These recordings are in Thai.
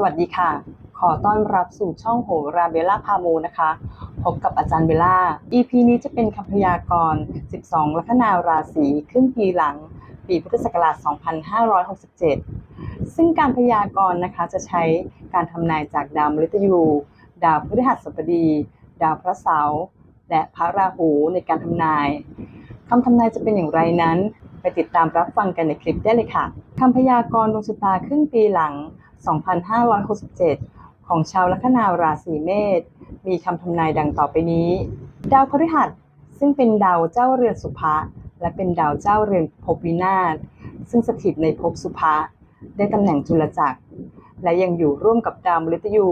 สวัสดีค่ะ ขอต้อนรับสู่ช่องโหราเบล่าพามูนะคะ พบกับอาจารย์เบลล่า EP นี้จะเป็นคำพยากรณ์ 12 ลัคนาราศีครึ่งปีหลัง ปีพุทธศักราช 2567 ซึ่งการพยากรณ์นะคะจะใช้การทำนายจากดาวมฤตยู ดาวพฤหัสบดี ดาวพระเสาร์และพระราหูในการทำนายคำทำนายจะเป็นอย่างไรนั้น ไปติดตามรับฟังกันในคลิปได้เลยค่ะคำพยากรณ์ดวงชะตาครึ่งปีหลัง 2567 ของชาวลัคนาราศีเมษ มีคำทำนายดังต่อไปนี้ ดาวพฤหัสซึ่งเป็นดาวเจ้าเรือนสุภะและเป็นดาวเจ้าเรือนภพวินาศซึ่งสถิตในภพสุภะได้ตำแหน่งจุลจักร และยังอยู่ร่วมกับดาวมฤตยู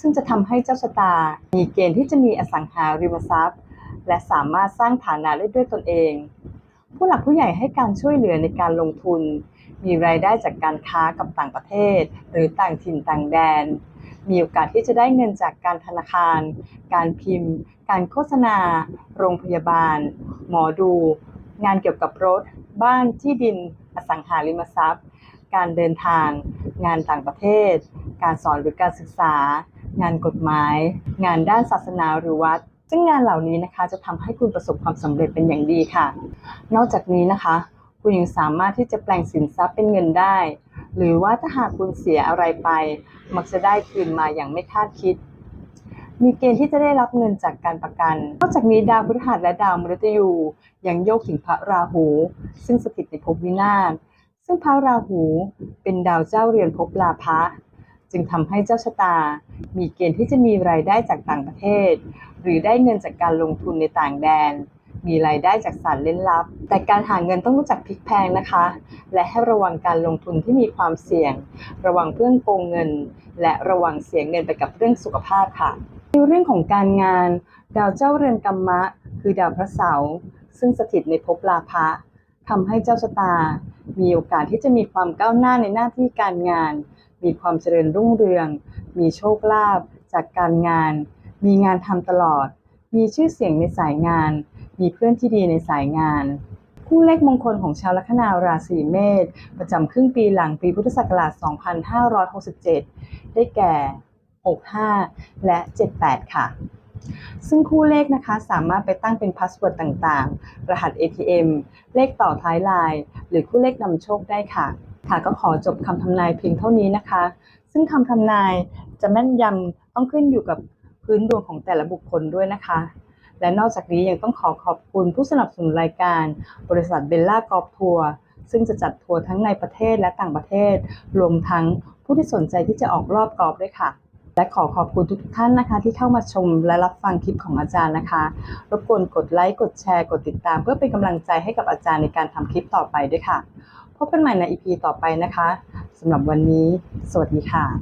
ซึ่งจะทำให้เจ้าชะตา มีเกณฑ์ที่จะมีอสังหาริมทรัพย์ และสามารถสร้างฐานะได้ด้วยตนเอง ผู้หลักผู้ใหญ่ให้การช่วยเหลือในการลงทุน มีรายได้จากการค้ากับต่างประเทศ หรือต่างถิ่นต่างแดน มีโอกาสที่จะได้เงินจากการธนาคาร การพิมพ์ การโฆษณา โรงพยาบาล หมอดู งานเกี่ยวกับรถ บ้านที่ดิน อสังหาริมทรัพย์ การเดินทาง งานต่างประเทศ การสอนหรือการศึกษา งานกฎหมาย งานด้านศาสนาหรือวัดซึ่งงานเหล่านี้นะคะจะทำให้คุณประสบความสำเร็จเป็นอย่างดีค่ะ นอกจากนี้นะคะ คุณยังสามารถที่จะแปลงสินทรัพย์เป็นเงินได้ หรือว่าถ้าหากคุณเสียอะไรไป มักจะได้คืนมาอย่างไม่คาดคิด มีเกณฑ์ที่จะได้รับเงินจากการประกัน นอกจากนี้ดาวพฤหัสและดาวมฤตยูยังโยกถึงพระราหู ซึ่งสถิตในภพวินาศซึ่งพระราหูเป็นดาวเจ้าเรือนภพลาภะจึงทำให้เจ้าชะตา มีเกณฑ์ที่จะมีรายได้จากต่างประเทศ หรือได้เงินจากการลงทุนในต่างแดน มีรายได้จากสารเล่นลับ แต่การหาเงินต้องรู้จักพลิกแพลงนะคะ และให้ระวังการลงทุนที่มีความเสี่ยง ระวังเรื่องโกงเงิน และระวังเสียเงินไปกับเรื่องสุขภาพค่ะในเรื่องของการงาน ดาวเจ้าเรือนกรรมะ คือดาวพระเสาร์ซึ่งสถิตในภพลาภะทำให้เจ้าชะตา มีโอกาสที่จะมีความก้าวหน้าในหน้าที่การงาน มีความเจริญรุ่งเรือง มีโชคลาภจากการงาน มีงานทำตลอด มีชื่อเสียงในสายงาน มีเพื่อนที่ดีในสายงาน คู่เลขมงคลของชาวลัคนาราศีเมษประจำครึ่งปีหลังปีพุทธศักราช 2567 ได้แก่ 65 และ 78 ค่ะซึ่งคู่เลขนะคะสามารถไปตั้งเป็นพาสเวิร์ดต่างๆ รหัส ATM เลขต่อท้ายลาย หรือคู่เลขนำโชคได้ค่ะ ค่ะก็ขอจบคำทำนายเพียงเท่านี้นะคะ ซึ่งคำทำนายจะแม่นยำต้องขึ้นอยู่กับพื้นดวงของแต่ละบุคคลด้วยนะคะ และนอกจากนี้ยังต้องขอขอบคุณผู้สนับสนุนรายการ บริษัทเบลล่ากอล์ฟทัวร์ซึ่งจะจัดทัวร์ทั้งในประเทศและต่างประเทศ รวมทั้งผู้ที่สนใจที่จะออกรอบกอล์ฟด้วยค่ะ และขอขอบคุณทุกท่านนะคะ ที่เข้ามาชมและรับฟังคลิปของอาจารย์นะคะ รบกวนกดไลค์ กดแชร์ กดติดตาม เพื่อเป็นกำลังใจให้กับอาจารย์ในการทำคลิปต่อไปด้วยค่ะ พบกันใหม่ใน EP ต่อไปนะคะสำหรับวันนี้ สวัสดีค่ะ